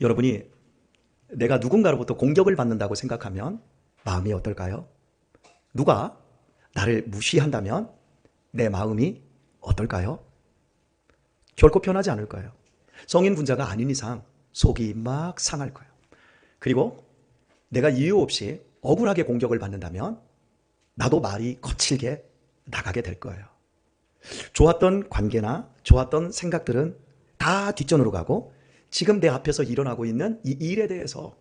여러분이 내가 누군가로부터 공격을 받는다고 생각하면 마음이 어떨까요? 누가 나를 무시한다면 내 마음이 어떨까요? 결코 편하지 않을 거예요. 성인 분자가 아닌 이상 속이 막 상할 거예요. 그리고 내가 이유 없이 억울하게 공격을 받는다면 나도 말이 거칠게 나가게 될 거예요. 좋았던 관계나 좋았던 생각들은 다 뒷전으로 가고 지금 내 앞에서 일어나고 있는 이 일에 대해서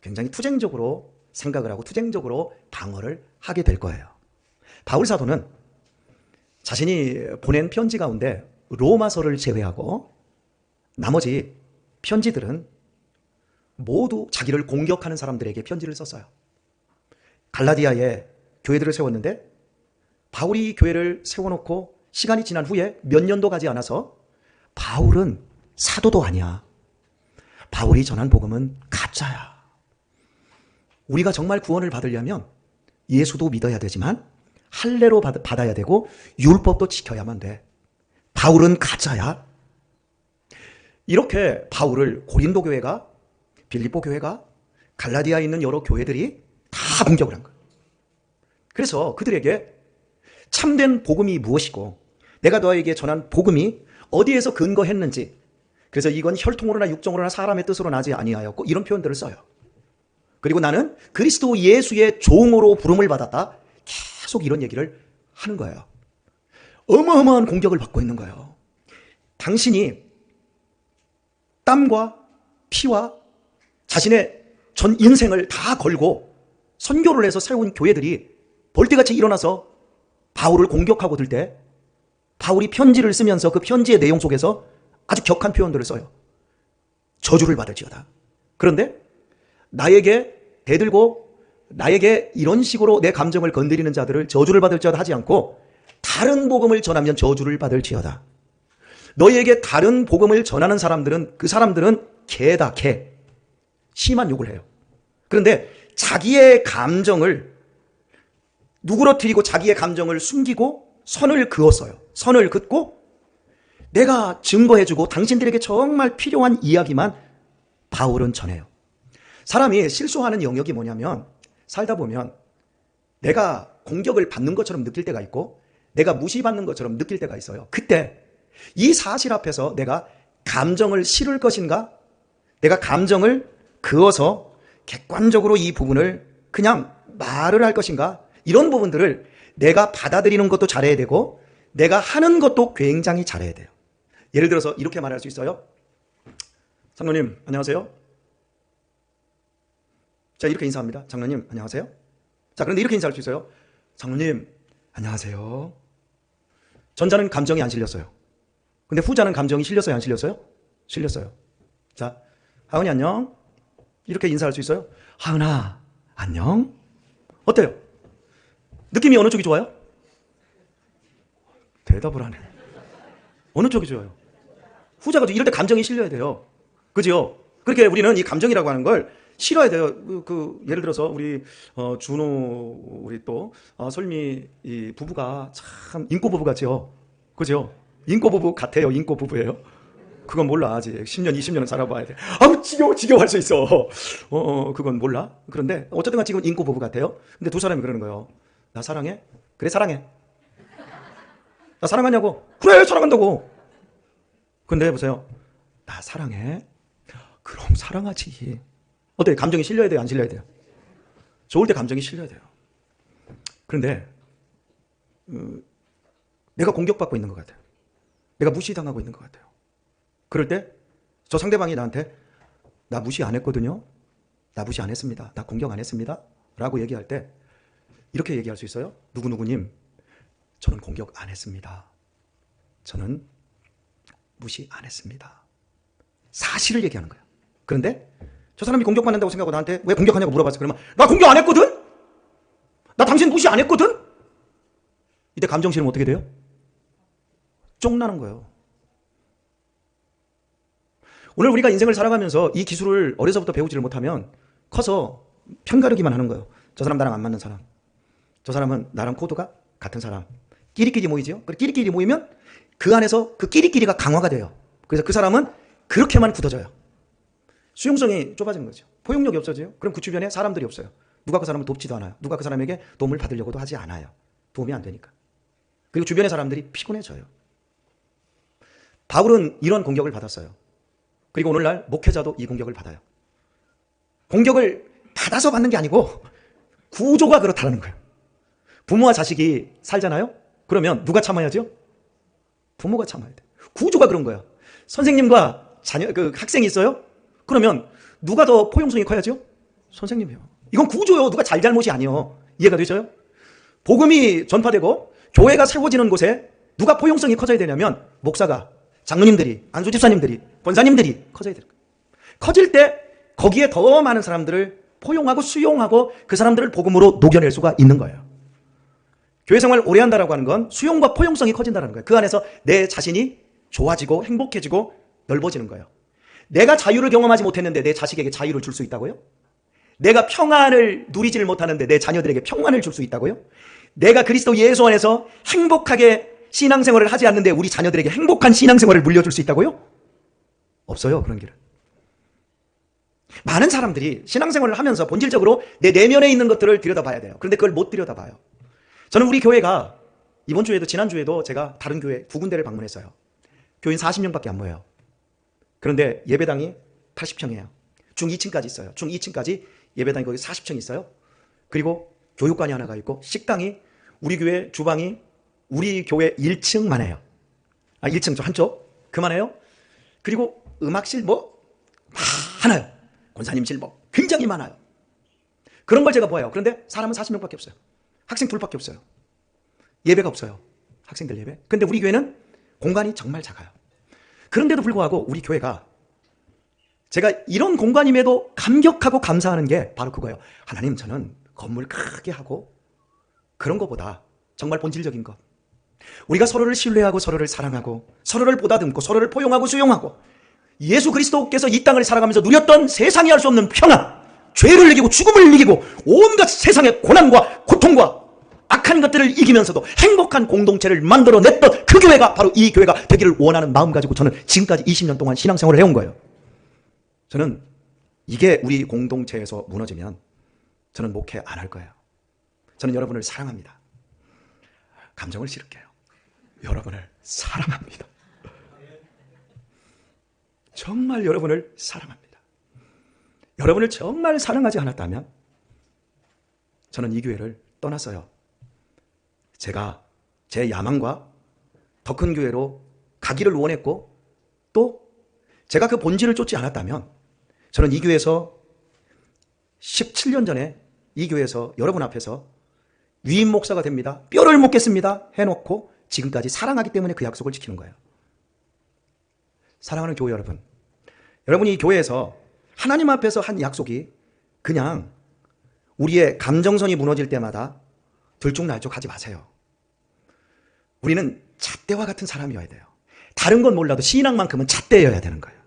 굉장히 투쟁적으로 생각을 하고 투쟁적으로 방어를 하게 될 거예요. 바울 사도는 자신이 보낸 편지 가운데 로마서를 제외하고 나머지 편지들은 모두 자기를 공격하는 사람들에게 편지를 썼어요. 갈라디아에 교회들을 세웠는데 바울이 교회를 세워놓고 시간이 지난 후에 몇 년도 가지 않아서 바울은 사도도 아니야. 바울이 전한 복음은 가짜야. 우리가 정말 구원을 받으려면 예수도 믿어야 되지만 할례로 받아야 되고 율법도 지켜야만 돼. 바울은 가짜야. 이렇게 바울을 고린도 교회가 빌립보 교회가 갈라디아에 있는 여러 교회들이 다 공격을 한 거예요. 그래서 그들에게 참된 복음이 무엇이고 내가 너에게 전한 복음이 어디에서 근거했는지 그래서 이건 혈통으로나 육정으로나 사람의 뜻으로 나지 아니하였고 이런 표현들을 써요. 그리고 나는 그리스도 예수의 종으로 부름을 받았다. 계속 이런 얘기를 하는 거예요. 어마어마한 공격을 받고 있는 거예요. 당신이 땀과 피와 자신의 전 인생을 다 걸고 선교를 해서 세운 교회들이 벌떼같이 일어나서 바울을 공격하고 들 때 바울이 편지를 쓰면서 그 편지의 내용 속에서 아주 격한 표현들을 써요. 저주를 받을지어다. 그런데 나에게 대들고 나에게 이런 식으로 내 감정을 건드리는 자들을 저주를 받을지어다 하지 않고 다른 복음을 전하면 저주를 받을지어다. 너희에게 다른 복음을 전하는 사람들은 그 사람들은 개다 개. 심한 욕을 해요. 그런데 자기의 감정을 누그러뜨리고 자기의 감정을 숨기고 선을 그었어요. 선을 긋고 내가 증거해주고 당신들에게 정말 필요한 이야기만 바울은 전해요. 사람이 실수하는 영역이 뭐냐면 살다 보면 내가 공격을 받는 것처럼 느낄 때가 있고 내가 무시받는 것처럼 느낄 때가 있어요. 그때 이 사실 앞에서 내가 감정을 실을 것인가? 내가 감정을 그어서 객관적으로 이 부분을 그냥 말을 할 것인가? 이런 부분들을 내가 받아들이는 것도 잘해야 되고 내가 하는 것도 굉장히 잘해야 돼요. 예를 들어서 이렇게 말할 수 있어요. 장로님, 안녕하세요. 자, 이렇게 인사합니다. 장로님, 안녕하세요. 자, 그런데 이렇게 인사할 수 있어요. 장로님, 안녕하세요. 전자는 감정이 안 실렸어요. 근데 후자는 감정이 실렸어요, 안 실렸어요? 실렸어요. 자, 하은이 안녕. 이렇게 인사할 수 있어요. 하은아, 안녕. 어때요? 느낌이 어느 쪽이 좋아요? 대답을 하네. 어느 쪽이 좋아요? 후자가 이럴 때 감정이 실려야 돼요. 그죠? 그렇게 우리는 이 감정이라고 하는 걸 실어야 돼요. 그, 그 예를 들어서 우리 어, 준호 우리 또 어, 설미 이 부부가 참 인꼬 부부 같죠. 그죠? 인꼬 부부 같아요. 인꼬 부부예요. 그건 몰라 아직 10년 20년은 살아봐야 돼. 아우 지겨워 지겨워 할 수 있어. 어, 어 그건 몰라. 그런데 어쨌든 간 지금 인꼬 부부 같아요. 근데 두 사람이 그러는 거예요. 나 사랑해? 그래 사랑해. 나 사랑하냐고? 그래 사랑한다고. 근데 보세요. 나 사랑해? 그럼 사랑하지. 어때? 감정이 실려야 돼요? 안 실려야 돼요? 좋을 때 감정이 실려야 돼요. 그런데 어, 내가 공격받고 있는 것 같아요. 내가 무시당하고 있는 것 같아요. 그럴 때 저 상대방이 나한테 나 무시 안 했거든요. 나 무시 안 했습니다. 나 공격 안 했습니다. 라고 얘기할 때 이렇게 얘기할 수 있어요? 누구누구님, 저는 공격 안 했습니다. 저는 무시 안 했습니다. 사실을 얘기하는 거예요. 그런데 저 사람이 공격받는다고 생각하고 나한테 왜 공격하냐고 물어봤어. 그러면 나 공격 안 했거든? 나 당신 무시 안 했거든? 이때 감정 실은 어떻게 돼요? 쫑나는 거예요. 오늘 우리가 인생을 살아가면서 이 기술을 어려서부터 배우지를 못하면 커서 편가르기만 하는 거예요. 저 사람 나랑 안 맞는 사람. 저 사람은 나랑 코드가 같은 사람. 끼리끼리 모이지요? 끼리끼리 모이면 그 안에서 그 끼리끼리가 강화가 돼요. 그래서 그 사람은 그렇게만 굳어져요. 수용성이 좁아지는 거죠. 포용력이 없어져요. 그럼 그 주변에 사람들이 없어요. 누가 그 사람을 돕지도 않아요. 누가 그 사람에게 도움을 받으려고도 하지 않아요. 도움이 안 되니까. 그리고 주변의 사람들이 피곤해져요. 바울은 이런 공격을 받았어요. 그리고 오늘날 목회자도 이 공격을 받아요. 공격을 받아서 받는 게 아니고 구조가 그렇다는 거예요. 부모와 자식이 살잖아요? 그러면 누가 참아야죠? 부모가 참아야 돼. 구조가 그런 거야. 선생님과 자녀, 그 학생이 있어요? 그러면 누가 더 포용성이 커야죠? 선생님이요. 이건 구조요. 누가 잘잘못이 아니요. 이해가 되셔요? 복음이 전파되고 교회가 세워지는 곳에 누가 포용성이 커져야 되냐면 목사가 장로님들이 안수 집사님들이 권사님들이 커져야 돼요. 커질 때 거기에 더 많은 사람들을 포용하고 수용하고 그 사람들을 복음으로 녹여낼 수가 있는 거예요. 교회 생활 오래 한다라고 하는 건 수용과 포용성이 커진다는 거예요. 그 안에서 내 자신이 좋아지고 행복해지고 넓어지는 거예요. 내가 자유를 경험하지 못했는데 내 자식에게 자유를 줄 수 있다고요? 내가 평안을 누리지를 못하는데 내 자녀들에게 평안을 줄 수 있다고요? 내가 그리스도 예수 안에서 행복하게 신앙생활을 하지 않는데 우리 자녀들에게 행복한 신앙생활을 물려줄 수 있다고요? 없어요, 그런 길은. 많은 사람들이 신앙생활을 하면서 본질적으로 내 내면에 있는 것들을 들여다봐야 돼요. 그런데 그걸 못 들여다봐요. 저는 우리 교회가 이번 주에도 지난주에도 제가 다른 교회 두 군데를 방문했어요. 교인 40명밖에 안 모여요. 그런데 예배당이 80평이에요. 중 2층까지 있어요. 중 2층까지 예배당이 거기 40층 있어요. 그리고 교육관이 하나가 있고 식당이 우리 교회 주방이 우리 교회 1층만 해요. 아, 1층 저 한쪽 그만해요. 그리고 음악실 뭐 많아요. 권사님실 뭐 굉장히 많아요. 그런 걸 제가 보아요. 그런데 사람은 40명밖에 없어요. 학생 둘밖에 없어요. 예배가 없어요. 학생들 예배. 근데 우리 교회는 공간이 정말 작아요. 그런데도 불구하고 우리 교회가 제가 이런 공간임에도 감격하고 감사하는 게 바로 그거예요. 하나님, 저는 건물 크게 하고 그런 것보다 정말 본질적인 것. 우리가 서로를 신뢰하고 서로를 사랑하고 서로를 보다듬고 서로를 포용하고 수용하고 예수 그리스도께서 이 땅을 살아가면서 누렸던 세상이 할 수 없는 평안, 죄를 이기고 죽음을 이기고 온갖 세상의 고난과 고통과 악한 것들을 이기면서도 행복한 공동체를 만들어냈던 그 교회가 바로 이 교회가 되기를 원하는 마음 가지고 저는 지금까지 20년 동안 신앙생활을 해온 거예요. 저는 이게 우리 공동체에서 무너지면 저는 목회 안 할 거예요. 저는 여러분을 사랑합니다. 감정을 실을게요. 여러분을 사랑합니다. 정말 여러분을 사랑합니다. 여러분을 정말 사랑하지 않았다면 저는 이 교회를 떠났어요. 제가 제 야망과 더 큰 교회로 가기를 원했고 또 제가 그 본질을 쫓지 않았다면 저는 이 교회에서 17년 전에 이 교회에서 여러분 앞에서 위임 목사가 됩니다. 뼈를 묻겠습니다. 해놓고 지금까지 사랑하기 때문에 그 약속을 지키는 거예요. 사랑하는 교회 여러분. 여러분이 이 교회에서 하나님 앞에서 한 약속이 그냥 우리의 감정선이 무너질 때마다 들쭉날쭉 하지 마세요. 우리는 잣대와 같은 사람이어야 돼요. 다른 건 몰라도 신앙만큼은 잣대여야 되는 거예요.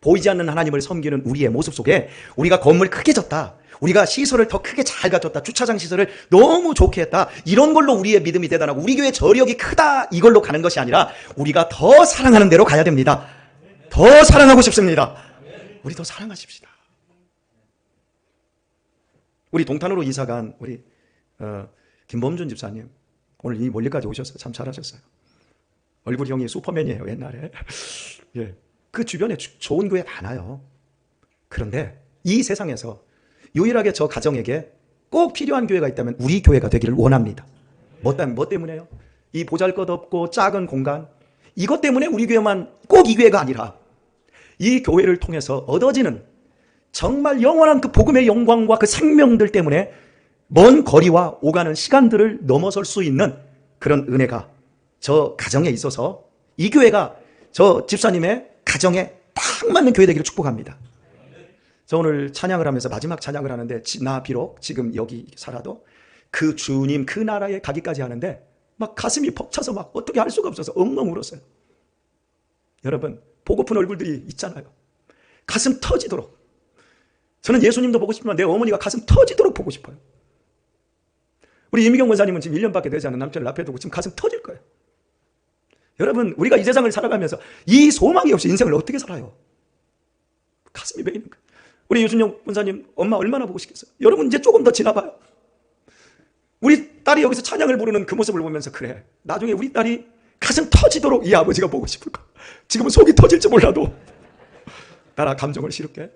보이지 않는 하나님을 섬기는 우리의 모습 속에 우리가 건물 크게 졌다. 우리가 시설을 더 크게 잘 갖췄다. 주차장 시설을 너무 좋게 했다. 이런 걸로 우리의 믿음이 대단하고 우리 교회 저력이 크다. 이걸로 가는 것이 아니라 우리가 더 사랑하는 대로 가야 됩니다. 더 사랑하고 싶습니다. 우리 더 사랑하십시다. 우리 동탄으로 이사 간 우리 어, 김범준 집사님 오늘 이 멀리까지 오셨어요. 참 잘하셨어요. 얼굴 형이 슈퍼맨이에요 옛날에. 예, 그 주변에 주, 좋은 교회 많아요. 그런데 이 세상에서 유일하게 저 가정에게 꼭 필요한 교회가 있다면 우리 교회가 되기를 원합니다. 뭐 뭐 때문에요? 이 보잘것없고 작은 공간 이것 때문에 우리 교회만 꼭 이 교회가 아니라 이 교회를 통해서 얻어지는 정말 영원한 그 복음의 영광과 그 생명들 때문에 먼 거리와 오가는 시간들을 넘어설 수 있는 그런 은혜가 저 가정에 있어서 이 교회가 저 집사님의 가정에 딱 맞는 교회 되기를 축복합니다. 저 오늘 찬양을 하면서 마지막 찬양을 하는데 나 비록 지금 여기 살아도 그 주님 그 나라에 가기까지 하는데 막 가슴이 벅차서 막 어떻게 할 수가 없어서 엉엉 울었어요. 여러분 보고픈 얼굴들이 있잖아요. 가슴 터지도록. 저는 예수님도 보고 싶지만 내 어머니가 가슴 터지도록 보고 싶어요. 우리 이미경 원사님은 지금 1년밖에 되지 않은 남편을 앞에 두고 지금 가슴 터질 거예요. 여러분, 우리가 이 세상을 살아가면서 이 소망이 없이 인생을 어떻게 살아요? 가슴이 메이는 거예요. 우리 유순영 본사님 엄마 얼마나 보고 싶겠어요? 여러분 이제 조금 더 지나봐요. 우리 딸이 여기서 찬양을 부르는 그 모습을 보면서 그래. 나중에 우리 딸이 가슴 터지도록 이 아버지가 보고 싶을까? 지금은 속이 터질지 몰라도 나라 감정을 실을게.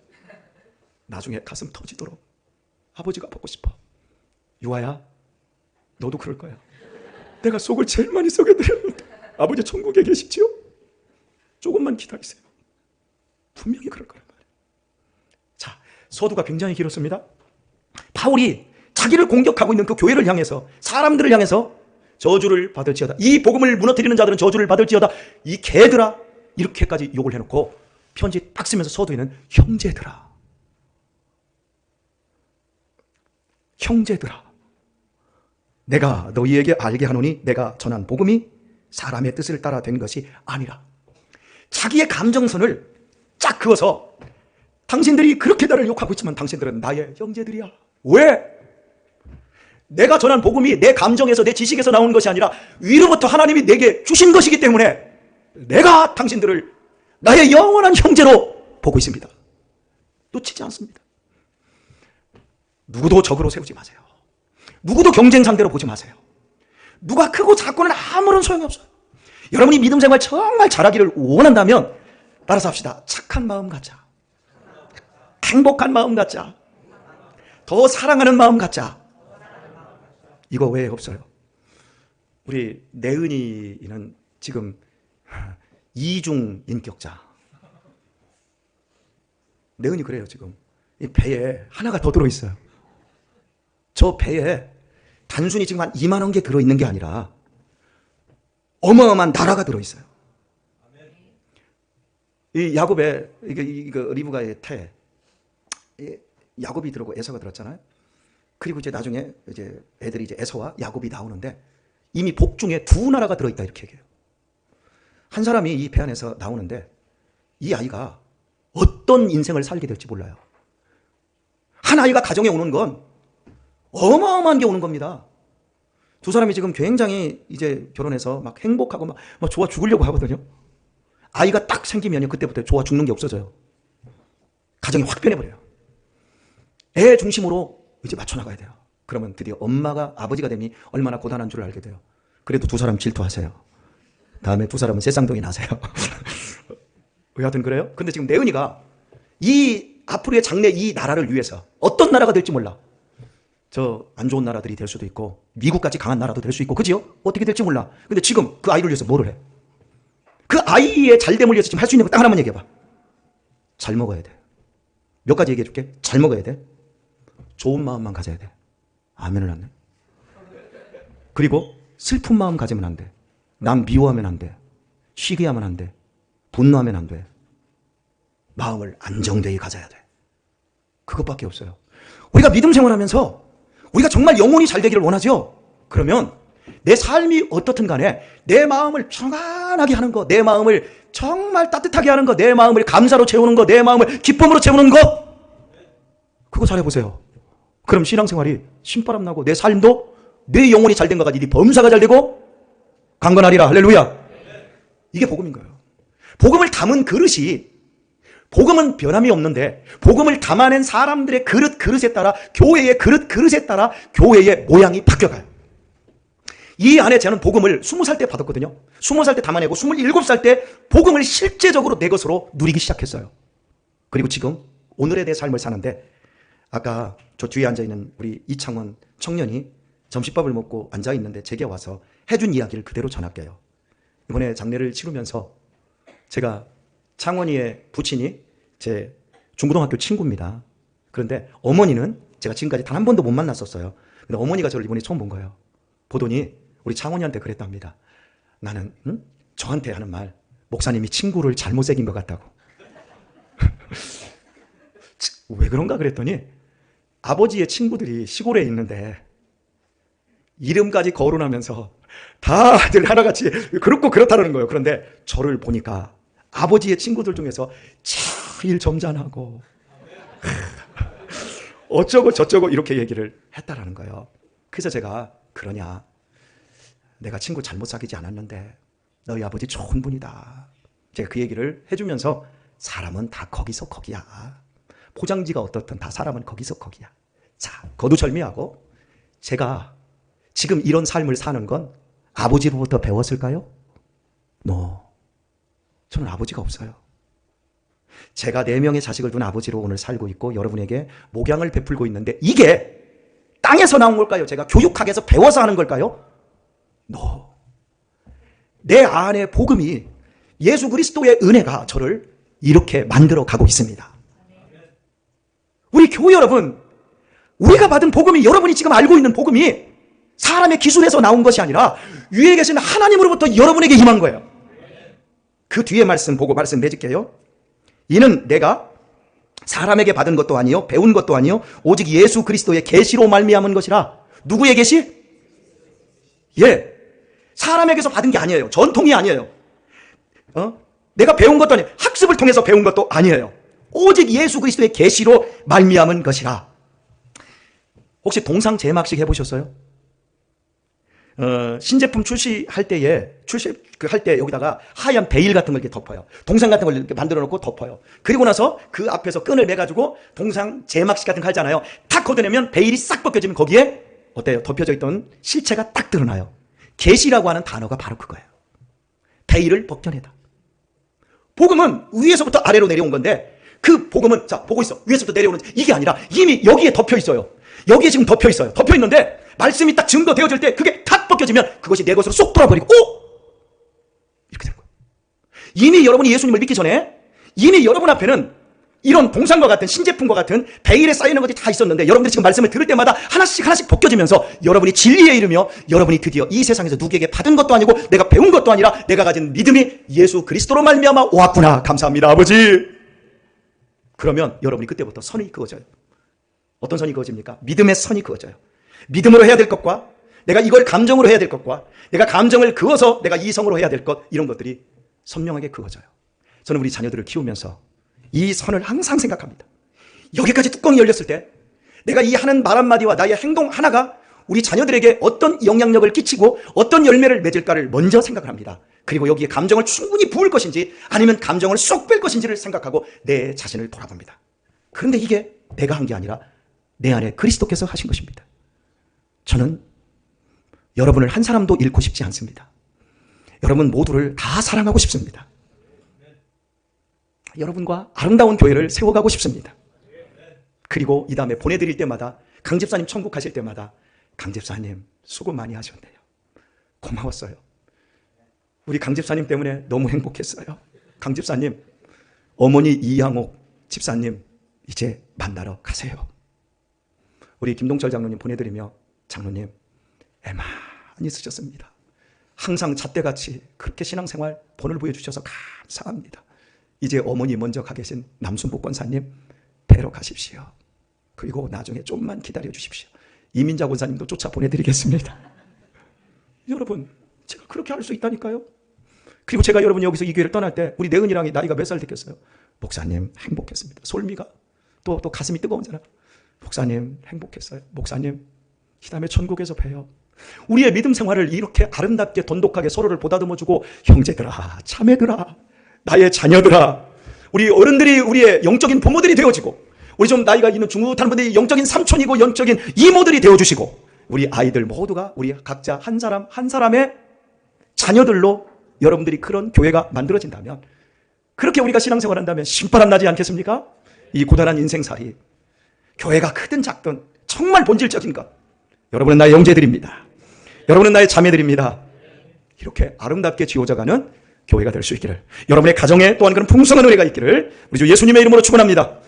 나중에 가슴 터지도록 아버지가 보고 싶어. 유아야, 너도 그럴 거야. 내가 속을 제일 많이 썩여드렸는데 아버지 천국에 계시지요? 조금만 기다리세요. 분명히 그럴 거란 말이에요. 자, 서두가 굉장히 길었습니다. 바울이 자기를 공격하고 있는 그 교회를 향해서 사람들을 향해서 저주를 받을지어다. 이 복음을 무너뜨리는 자들은 저주를 받을지어다. 이 개들아 이렇게까지 욕을 해놓고 편지 딱 쓰면서 서두에는 형제들아. 형제들아. 내가 너희에게 알게 하노니 내가 전한 복음이 사람의 뜻을 따라 된 것이 아니라 자기의 감정선을 쫙 그어서 당신들이 그렇게 나를 욕하고 있지만 당신들은 나의 형제들이야. 왜? 내가 전한 복음이 내 감정에서 내 지식에서 나온 것이 아니라 위로부터 하나님이 내게 주신 것이기 때문에 내가 당신들을 나의 영원한 형제로 보고 있습니다. 놓치지 않습니다. 누구도 적으로 세우지 마세요. 누구도 경쟁 상대로 보지 마세요. 누가 크고 작고는 아무런 소용이 없어요. 여러분이 믿음 생활 정말 잘하기를 원한다면 따라서 합시다. 착한 마음 갖자. 행복한 마음 갖자. 더 사랑하는 마음 갖자. 이거 왜 없어요? 우리 내은이는 지금 이중 인격자. 내은이 그래요, 지금. 이 배에 하나가 더 들어있어요. 저 배에 단순히 지금 한 2만원 개 들어있는 게 아니라 어마어마한 나라가 들어있어요. 이 야곱의, 이거, 이거 리브가의 태. 이 야곱이 들어고 에서가 들었잖아요. 그리고 이제 나중에 이제 애들이 이제 에서와 야곱이 나오는데 이미 복 중에 두 나라가 들어있다 이렇게 얘기해요. 한 사람이 이 배 안에서 나오는데 이 아이가 어떤 인생을 살게 될지 몰라요. 한 아이가 가정에 오는 건 어마어마한 게 오는 겁니다. 두 사람이 지금 굉장히 이제 결혼해서 막 행복하고 막, 막 좋아 죽으려고 하거든요. 아이가 딱 생기면요. 그때부터 좋아 죽는 게 없어져요. 가정이 확 변해버려요. 애 중심으로 이제 맞춰나가야 돼요. 그러면 드디어 엄마가 아버지가 되니 얼마나 고단한 줄을 알게 돼요. 그래도 두 사람 질투하세요. 다음에 두 사람은 새쌍둥이 나세요. 여하튼 그래요? 근데 지금 내은이가 이 앞으로의 장래 이 나라를 위해서 어떤 나라가 될지 몰라. 저 안 좋은 나라들이 될 수도 있고 미국까지 강한 나라도 될 수 있고 그지요? 어떻게 될지 몰라. 근데 지금 그 아이를 위해서 뭐를 해? 그 아이의 잘됨을 위해서 지금 할 수 있는 거 딱 하나만 얘기해봐. 잘 먹어야 돼. 몇 가지 얘기해 줄게. 잘 먹어야 돼. 좋은 마음만 가져야 돼. 아멘을 안 해. 그리고 슬픈 마음 가지면 안 돼. 남 미워하면 안 돼. 쉬게 하면 안 돼. 분노하면 안 돼. 마음을 안정되게 가져야 돼. 그것밖에 없어요. 우리가 믿음 생활하면서 우리가 정말 영혼이 잘 되기를 원하죠? 그러면 내 삶이 어떻든 간에 내 마음을 평안하게 하는 거, 내 마음을 정말 따뜻하게 하는 거, 내 마음을 감사로 채우는 거, 내 마음을 기쁨으로 채우는 거, 그거 잘해보세요. 그럼 신앙생활이 신바람 나고 내 삶도 내 영혼이 잘 된 것 같이 네 범사가 잘 되고 강건하리라 할렐루야. 이게 복음인 거예요. 복음을 담은 그릇이 복음은 변함이 없는데 복음을 담아낸 사람들의 그릇 그릇에 따라 교회의 그릇 그릇에 따라 교회의 모양이 바뀌어가요. 이 안에 저는 복음을 20살 때 받았거든요. 20살 때 담아내고 27살 때 복음을 실제적으로 내 것으로 누리기 시작했어요. 그리고 지금 오늘의 내 삶을 사는데 아까 저 뒤에 앉아 있는 우리 이창원 청년이 점심밥을 먹고 앉아 있는데 제게 와서 해준 이야기를 그대로 전할게요. 이번에 장례를 치르면서 제가 창원이의 부친이 제 중고등학교 친구입니다. 그런데 어머니는 제가 지금까지 단 한 번도 못 만났었어요. 근데 어머니가 저를 이번에 처음 본 거예요. 보더니 우리 창원이한테 그랬답니다. 나는 응? 저한테 하는 말 목사님이 친구를 잘못 새긴 것 같다고. 왜 그런가 그랬더니 아버지의 친구들이 시골에 있는데 이름까지 거론하면서 다들 하나같이 그렇고 그렇다는 거예요. 그런데 저를 보니까 아버지의 친구들 중에서 제일 점잖하고 어쩌고 저쩌고 이렇게 얘기를 했다라는 거예요. 그래서 제가 그러냐. 내가 친구 잘못 사귀지 않았는데 너희 아버지 좋은 분이다. 제가 그 얘기를 해주면서 사람은 다 거기서 거기야. 포장지가 어떻든 다 사람은 거기서 거기야. 자, 거두절미하고 제가 지금 이런 삶을 사는 건 아버지로부터 배웠을까요? No. 저는 아버지가 없어요. 제가 네 명의 자식을 둔 아버지로 오늘 살고 있고 여러분에게 목양을 베풀고 있는데 이게 땅에서 나온 걸까요? 제가 교육학에서 배워서 하는 걸까요? No. 내 안에 복음이 예수 그리스도의 은혜가 저를 이렇게 만들어 가고 있습니다. 우리 교회 여러분, 우리가 받은 복음이 여러분이 지금 알고 있는 복음이 사람의 기술에서 나온 것이 아니라 위에 계신 하나님으로부터 여러분에게 임한 거예요. 그 뒤에 말씀 보고 말씀 맺을게요. 이는 내가 사람에게 받은 것도 아니요 배운 것도 아니요 오직 예수 그리스도의 계시로 말미암은 것이라. 누구의 계시? 예. 사람에게서 받은 게 아니에요. 전통이 아니에요. 어? 내가 배운 것도 아니에요. 학습을 통해서 배운 것도 아니에요. 오직 예수 그리스도의 계시로 말미암은 것이라. 혹시 동상 제막식 해보셨어요? 어, 신제품 출시할 때에 출시 그할때 여기다가 하얀 베일 같은 걸 이렇게 덮어요. 동상 같은 걸 이렇게 만들어 놓고 덮어요. 그리고 나서 그 앞에서 끈을 매 가지고 동상 제막식 같은 거 하잖아요. 탁 걷어내면 베일이 싹 벗겨지면 거기에 어때요? 덮여져 있던 실체가 딱 드러나요. 계시라고 하는 단어가 바로 그거예요. 베일을 벗겨내다. 복음은 위에서부터 아래로 내려온 건데 그 복음은 자 보고 있어 위에서부터 내려오는 이게 아니라 이미 여기에 덮여 있어요. 여기에 지금 덮여 있어요. 덮여 있는데 말씀이 딱 증거되어질 때 그게 탁 벗겨지면 그것이 내 것으로 쏙 돌아버리고 오 이렇게 되는 거예요. 이미 여러분이 예수님을 믿기 전에 이미 여러분 앞에는 이런 동상과 같은 신제품과 같은 베일에 쌓이는 것이 다 있었는데 여러분들이 지금 말씀을 들을 때마다 하나씩 하나씩 벗겨지면서 여러분이 진리에 이르며 여러분이 드디어 이 세상에서 누구에게 받은 것도 아니고 내가 배운 것도 아니라 내가 가진 믿음이 예수 그리스도로 말미암아 왔구나 감사합니다 아버지 그러면 여러분이 그때부터 선이 그어져요 어떤 선이 그어집니까? 믿음의 선이 그어져요 믿음으로 해야 될 것과 내가 이걸 감정으로 해야 될 것과 내가 감정을 그어서 내가 이성으로 해야 될 것 이런 것들이 선명하게 그어져요 저는 우리 자녀들을 키우면서 이 선을 항상 생각합니다. 여기까지 뚜껑이 열렸을 때 내가 이 하는 말 한마디와 나의 행동 하나가 우리 자녀들에게 어떤 영향력을 끼치고 어떤 열매를 맺을까를 먼저 생각을 합니다. 그리고 여기에 감정을 충분히 부을 것인지 아니면 감정을 쏙 뺄 것인지를 생각하고 내 자신을 돌아봅니다. 그런데 이게 내가 한 게 아니라 내 안에 그리스도께서 하신 것입니다. 저는 여러분을 한 사람도 잃고 싶지 않습니다. 여러분 모두를 다 사랑하고 싶습니다. 여러분과 아름다운 교회를 세워가고 싶습니다. 그리고 이 다음에 보내드릴 때마다 강 집사님 천국 가실 때마다 강 집사님 수고 많이 하셨네요. 고마웠어요. 우리 강 집사님 때문에 너무 행복했어요. 강 집사님, 어머니 이양옥 집사님 이제 만나러 가세요. 우리 김동철 장로님 보내드리며 장로님 애 많이 쓰셨습니다. 항상 잣대같이 그렇게 신앙생활 본을 보여주셔서 감사합니다. 이제 어머니 먼저 가 계신 남순복 권사님 뵈러 가십시오. 그리고 나중에 좀만 기다려 주십시오. 이민자 권사님도 쫓아 보내드리겠습니다. 여러분, 제가 그렇게 할 수 있다니까요. 그리고 제가 여러분 여기서 이 교회를 떠날 때 우리 내은이랑이 나이가 몇 살 됐겠어요? 목사님 행복했습니다. 솔미가 또, 또 가슴이 뜨거운잖아. 목사님 행복했어요. 목사님 이 다음에 천국에서 봬요. 우리의 믿음 생활을 이렇게 아름답게 돈독하게 서로를 보다듬어주고 형제들아 자매들아 나의 자녀들아 우리 어른들이 우리의 영적인 부모들이 되어지고 우리 좀 나이가 있는 중후한 분들이 영적인 삼촌이고 영적인 이모들이 되어주시고 우리 아이들 모두가 우리 각자 한 사람 한 사람의 자녀들로 여러분들이 그런 교회가 만들어진다면 그렇게 우리가 신앙생활 한다면 신바람 나지 않겠습니까? 이 고단한 인생살이 교회가 크든 작든 정말 본질적인 것 여러분은 나의 영재들입니다. 여러분은 나의 자매들입니다. 이렇게 아름답게 지어져가는 교회가 될 수 있기를 여러분의 가정에 또한 그런 풍성한 은혜가 있기를 우리 주 예수님의 이름으로 축원합니다.